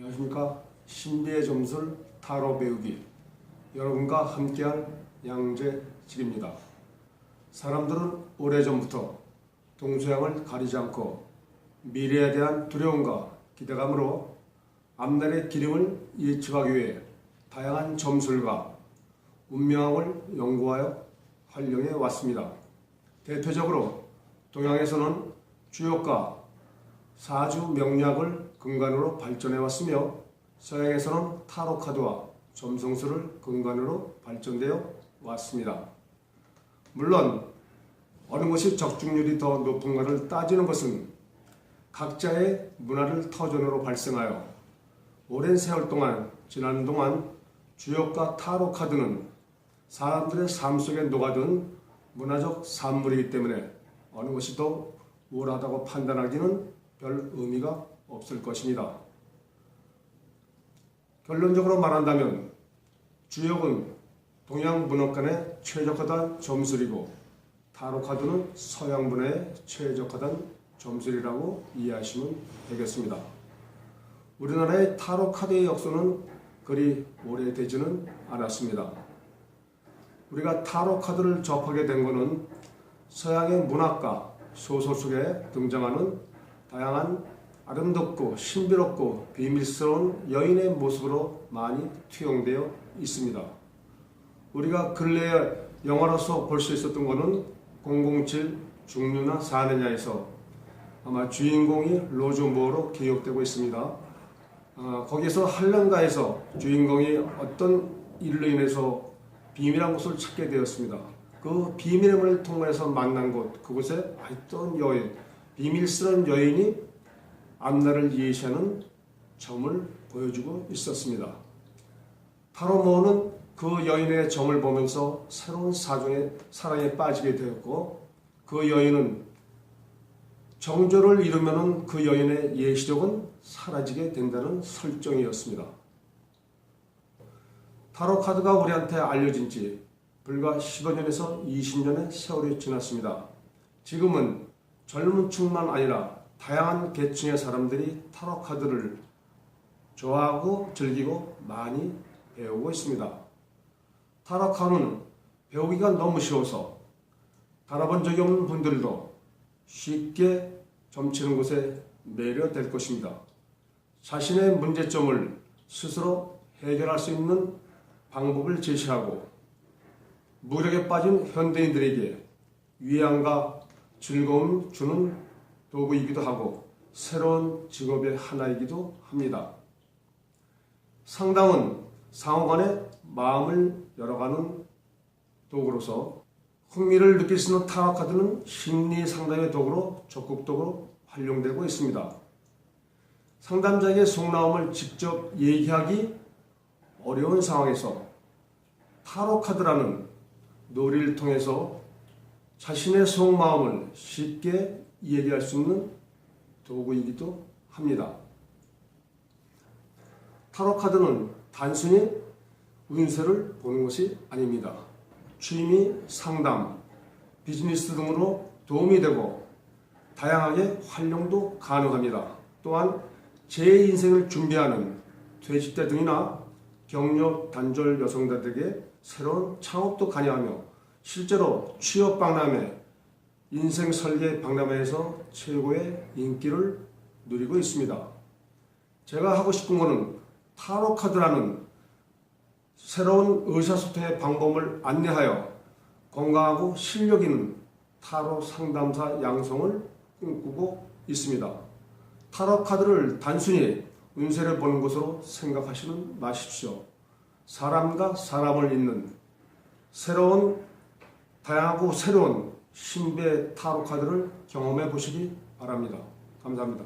안녕하십니까 신비의 점술 타로 배우기 여러분과 함께할 양재직입니다. 사람들은 오래전부터 동서양을 가리지 않고 미래에 대한 두려움과 기대감으로 앞날의 기름을 예측하기 위해 다양한 점술과 운명학을 연구하여 활용해 왔습니다. 대표적으로 동양에서는 주역과 사주 명리학을 근간으로 발전해 왔으며 서양에서는 타로 카드와 점성술을 근간으로 발전되어 왔습니다. 물론 어느 것이 적중률이 더 높은가를 따지는 것은 각자의 문화를 터전으로 발생하여 오랜 세월 동안 지나는 동안 주역과 타로 카드는 사람들의 삶 속에 녹아든 문화적 산물이기 때문에 어느 것이 더 우월하다고 판단하기는 별 의미가 없을 것입니다. 결론적으로 말한다면 주역은 동양 문학관에 최적화된 점술이고 타로 카드는 서양 문화에 최적화된 점술이라고 이해하시면 되겠습니다. 우리나라의 타로 카드의 역사는 그리 오래되지는 않았습니다. 우리가 타로 카드를 접하게 된 것은 서양의 문학과 소설 속에 등장하는 다양한 아름답고 신비롭고 비밀스러운 여인의 모습으로 많이 투영되어 있습니다. 우리가 근래에 영화로서 볼 수 있었던 것은 007 중류나 사느냐에서 아마 주인공이 로즈 모어로 기억되고 있습니다. 아, 거기서 한란가에서 주인공이 어떤 일로 인해서 비밀한 곳을 찾게 되었습니다. 그 비밀의 문을 통해서 만난 곳, 그곳에 어떤 여인, 비밀스러운 여인이 앞날을 예시하는 점을 보여주고 있었습니다. 타로모는 그 여인의 점을 보면서 새로운 사정의 사랑에 빠지게 되었고 그 여인은 정조를 이루면 그 여인의 예시력은 사라지게 된다는 설정이었습니다. 타로 카드가 우리한테 알려진 지 불과 15년에서 20년의 세월이 지났습니다. 지금은 젊은 층만 아니라 다양한 계층의 사람들이 타로 카드를 좋아하고 즐기고 많이 배우고 있습니다. 타로 카드는 배우기가 너무 쉬워서 달아본 적이 없는 분들도 쉽게 점치는 곳에 매료될 것입니다. 자신의 문제점을 스스로 해결할 수 있는 방법을 제시하고 무력에 빠진 현대인들에게 위안과 즐거움 주는 도구이기도 하고 새로운 직업의 하나이기도 합니다. 상담은 상호간의 마음을 열어가는 도구로서 흥미를 느낄 수 있는 타로 카드는 심리 상담의 도구로 적극적으로 활용되고 있습니다. 상담자에게 속마음을 직접 얘기하기 어려운 상황에서 타로 카드라는 놀이를 통해서 자신의 속마음을 쉽게 얘기할 수 있는 도구이기도 합니다. 타로 카드는 단순히 운세를 보는 것이 아닙니다. 취미, 상담, 비즈니스 등으로 도움이 되고 다양하게 활용도 가능합니다. 또한 제 인생을 준비하는 퇴직자 등이나 경력 단절 여성들에게 새로운 창업도 관여하며 실제로 취업 박람회, 인생 설계 박람회에서 최고의 인기를 누리고 있습니다. 제가 하고 싶은 것은 타로 카드라는 새로운 의사소통의 방법을 안내하여 건강하고 실력 있는 타로 상담사 양성을 꿈꾸고 있습니다. 타로 카드를 단순히 운세를 보는 것으로 생각하시는 마십시오. 사람과 사람을 잇는 새로운 다양하고 새로운 신비의 타로 카드를 경험해 보시기 바랍니다. 감사합니다.